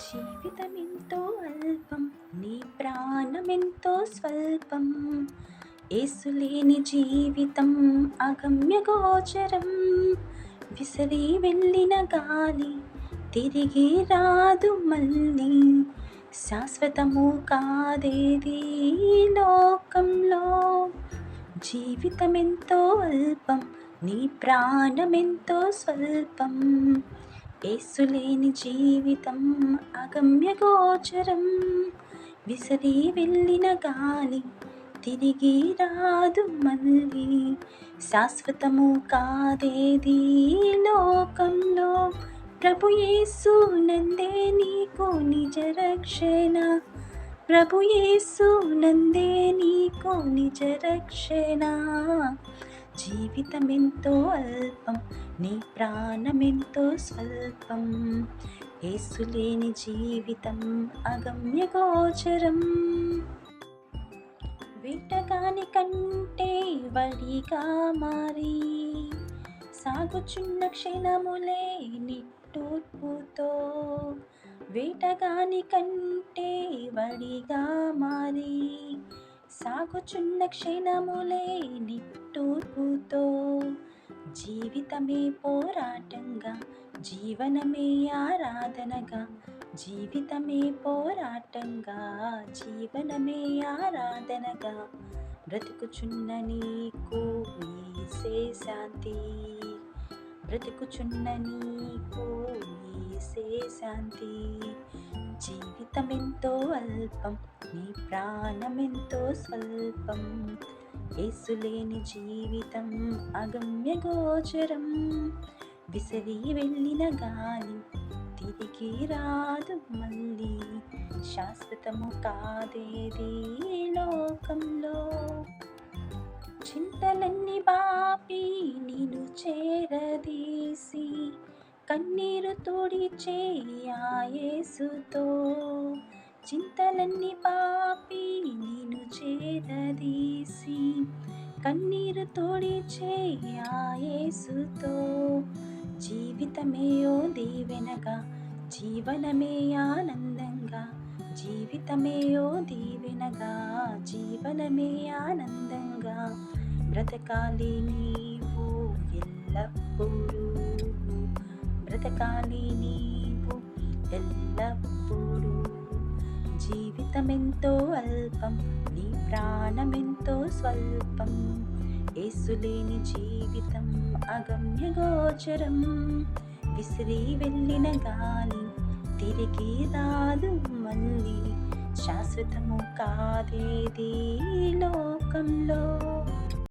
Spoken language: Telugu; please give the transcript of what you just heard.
జీవితమెంతో అల్పం నీ ప్రాణమెంతో స్వల్పం. ఏసులేని జీవితం అగమ్య గోచరం. విసిరి వెళ్ళిన గాలి తిరిగి రాదు మళ్ళీ. శాశ్వతము కాదేది లోకంలో? జీవితమెంతో అల్పం నీ ప్రాణమెంతో స్వల్పం. ఏసులేని జీవితం అగమ్య గోచరం. విసిరి వెళ్ళిన గాలి తిరిగి రాదు మళ్ళీ. శాశ్వతము కాదేది లోకంలో? ప్రభు యేసు నందే నీకు నిజ రక్షణ. ప్రభు యేసు నందే నీకు నిజ రక్షణ. జీవితమెంతో అల్పం నీ ప్రాణమెంతో స్వల్పం. ఏసులేని జీవితం అగమ్య గోచరం. వేటగాని కంటే వడిగా మారి సాగుచున్న క్షణములే నిట్టూర్పుతో. వేటగాని కంటే వడిగా మారి సాగుచున్న క్షణములే నిట్టూర్పుతో జీవితమే పోరాటంగా జీవనమే ఆరాధనగా జీవితమే పోరాటంగా జీవనమే ఆరాధనగా బ్రతుకుచున్న నీకు వేసే శాంతి బ్రతుకుచున్న నీకు వేసే శాంతి జీవితమెంతో అల్పం నీ ప్రాణమెంతో స్వల్పం. ఏసులేని జీవితం అగమ్య గోచరం. విసిరి వెళ్ళిన గాలి తిరిగి రాదు మళ్ళీ. శాశ్వతము కాదేది లోకంలో. చింతలన్నీ బాపి నేను చేరదీసి కన్నీ తుడిచే యేసుతో చింతలన్నీ పాపి నేను చేరదీసి కన్నీరు తోడిచే యేసుతో జీవితమే దీవెనగా జీవనమే ఆనందంగా జీవితమేయో దీవెనగా జీవనమే ఆనందంగా బ్రతకాలి నీవు ఎల్లప్పుడూ. బ్రతకాలి నీవు ఎల్లప్పుడూ. జీవితమెంతో అల్పం నీ ప్రాణమెంతో స్వల్పం. ఏసులేని జీవితం అగమ్యగోచరం విసిరి వెళ్ళిన గాలి తిరిగి రాదు మళ్ళీ. శాశ్వతము కాదేది లోకంలో.